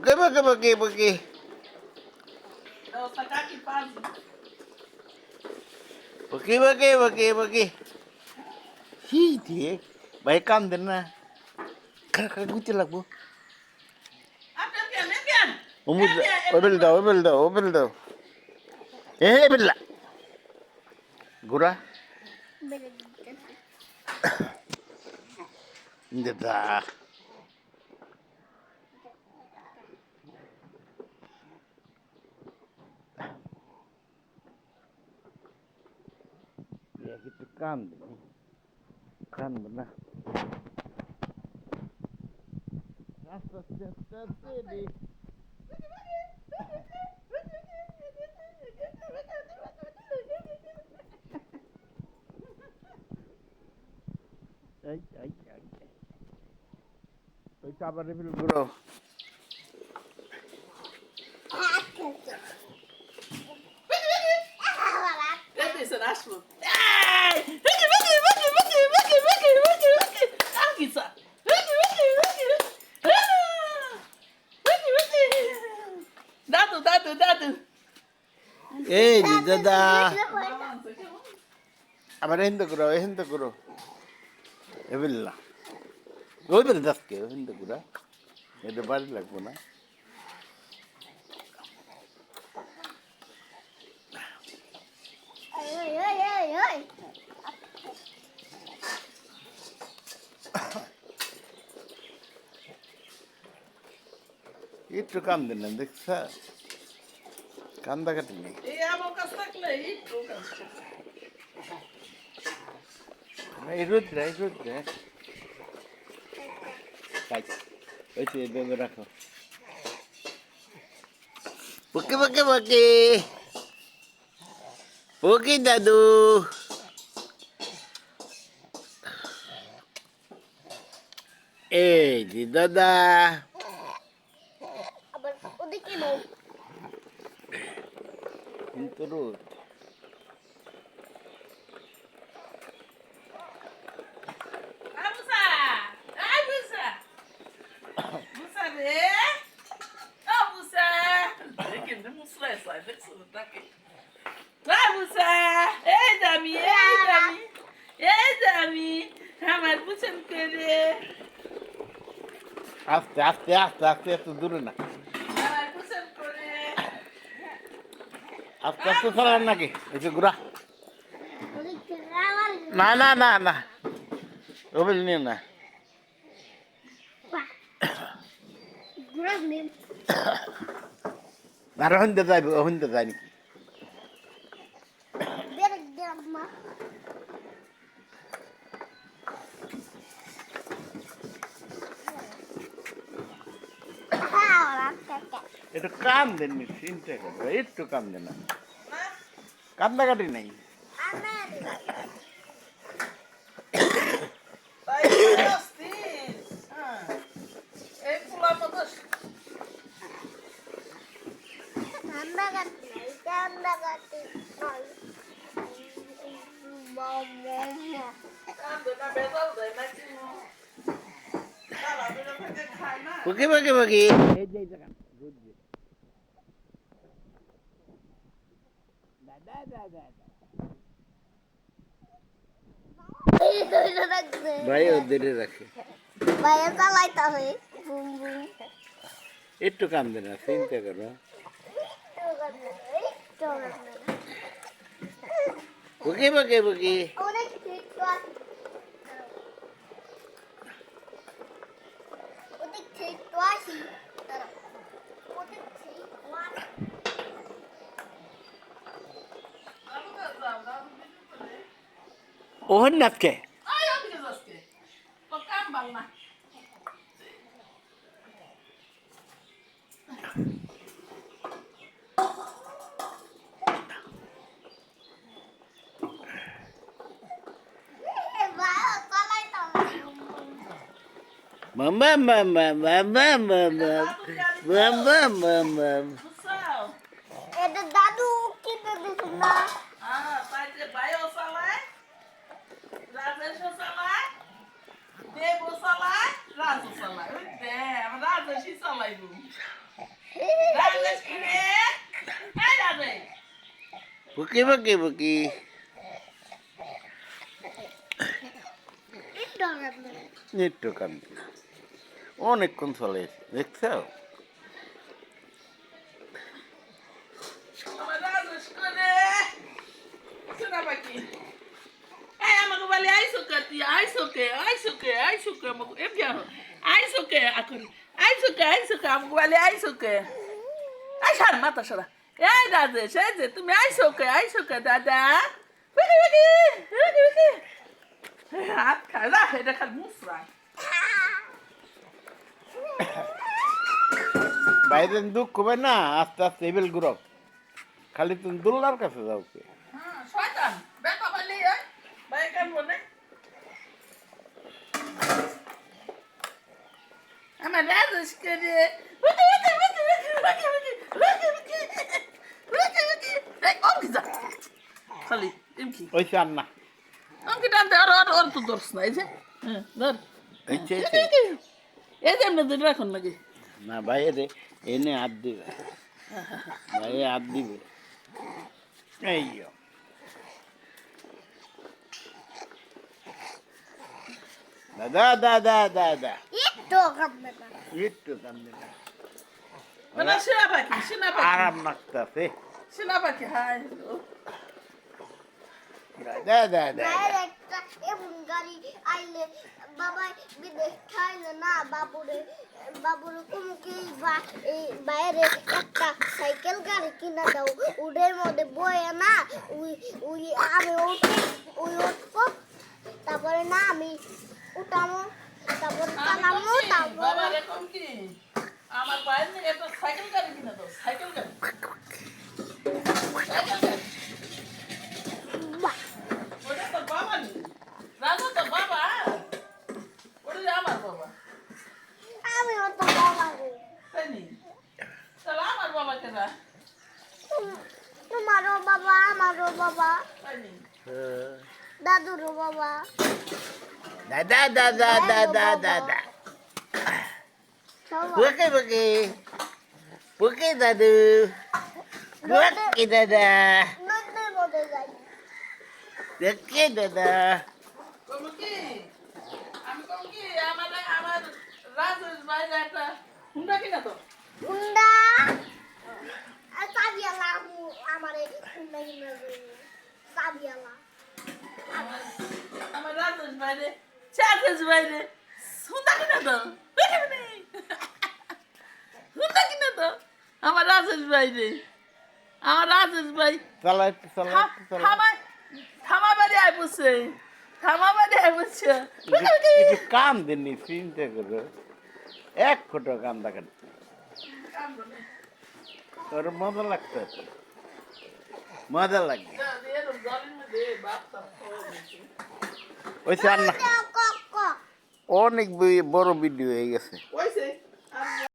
Gaba, gaba, gaba, gaba. Bagi, bagi, bagi, bagi. Hi, dia. Baik kam dena. Kakak gutil lah, Bu. Umud, obil daw, obil daw, obil daw. Eh, obil lah. Kan beni. Kan bana. Rasta sesta seni. Ay ay ay. Tôi cho bạn đi phim rồi. Peter, você acha, mano? এই দাদা আবার হিন্দু করো হিন্দু করো এবিল্লা ওই বের দাসকে হিন্দু করো এটা বাড়ি লাগবো না একটু কাম দিন না দেখছ কান্দা কাটি নেই এই আমার কাছ থাকলে একটু কাজ করতে। এই রুদ্র এই রুদ্র তাই ওই তো এভাবে রাখো বকে বকে বকে বকে দাদু এই যে দাদা কিন্তু রোদ Ai, Musa! Ai, Musa! Musa ne? Oh, আস্তে আস্তে চালান নাকি? যে ঘুরা। না না না না। রবিল নিয়ে না। না হইতে যাইব হইতে যাই নাকি দেখ দেখ মা একটু কাম দেন চিন্তা করো একটু কাম দেন। না কান্দাকাটি নাই তাই আসছিস হ্যাঁ এই ফুলা মতো ঠান্ডা কাটি নাই ঠান্ডা কাটি নাই কান্দে না বেজাল দেয় না কি তারা দুজন থেকে খায় না বকি বকি বকি এই যে এই জায়গা বুঝছি দাদা দাদা ভাই ওদের রাখে। বাইরে চালাইতে হবে বুম বুম একটু কাম দেন না, চিন্তা করো। বকি বকি বকি। অনেক ওহন নাচকে Ay, আমি কে যাচ্ছে তো কাম বাং না এ বাইরে চালাইতে হবে বুম বুম। মামা দেশও চালায় দেবও চালায় রাজও চালায় বুঝতে রাজসই চালাইব। রাজস কিনে হ্যাঁ রাজে বুকি বুকি বুকি। নিত্য কান্দি। অনেকক্ষণ চলে দেখছ? que আমাকে এম কি আইসো কে এখন আইসো কে আইসো কে আমাকে বলে আইসো কে আই সার মাথা সরা এই দাদে সেই যে তুমি আইসো কে আইসো কে দাদা বিকি বিকি বিকি বিকি হাত খালা এটা খাল মুসরা বাইরে দুঃখ হবে না আস্তে আস্তে এবেল গ্রুপ খালি তুমি দুল্লার কাছে যাও কি হ্যাঁ বলি এই মনে Ama biraz aşkını. Bakın bakın bakın bakın bakın bakın bakın bakın. Bakın bakın. Bak olmayacak. Kalın. Imki. Hoş anla. Önkiden de ara ara ara tutursun Ece. Dur. Ece ece. Ece mi dur bak onunla ki. Na bayere. Ene addi. Baye addi. Eyyo. Da da da da da da. একটু কাঁদবে না। একটু কান্দে না। মানে সিনা পাখি সিনা পাখি আরাম লাগতেছে। সিনা পাখি হাই দাদা দাদা বাইরে একটা এমন গাড়ি আইলে বাবা বিদেশ খাইলে না বাবুরে বাবুরে কুমুকে বাইরে একটা সাইকেল গাড়ি কিনা দাও উডের মধ্যে বয়ে না উই উই আমি উঠি উই উঠবো। তারপরে না আমি উঠামো। তারপরে চালামো তারপরে বাবা আমার বাইরে একটা সাইকেল গাড়ি কিনে দাও সাইকেল গাড়ি ওটা তো বাবা নি রাজা তো বাবা ওটা আমার বাবা। আমি অত বাবা রে তাই নি তাহলে আমার বাবা কেনা তোমারও বাবা আমারও বাবা দাদুরও বাবা। দাদা দাদা দাদা দাদা বুকে বুকে বুকে দাদু বুকে দাদা বুকে দাদা হুন্ডা কিনা তো। হুন্ডা? চাবিয়ালা আমার হুন্ডা কিনে চাবিয়ালা আমার আমার রাজেশ বাইরে চার্জেস বাইরে হুন্ডা কিনা তো হুন্ডা কিনা তো আমার রাজেশ বাইরে আমার রাজেশ ভাই থামা থামা বাড়ি আয় বসে থামা বাড়ি আয় বসে কিছু কাম দিননি চিন্তা করো এক ফোটো কাম দেখেন তোর মজা লাগতো মজা লাগে ওই চার না অনেক বড় ভিডিও হয়ে গেছে।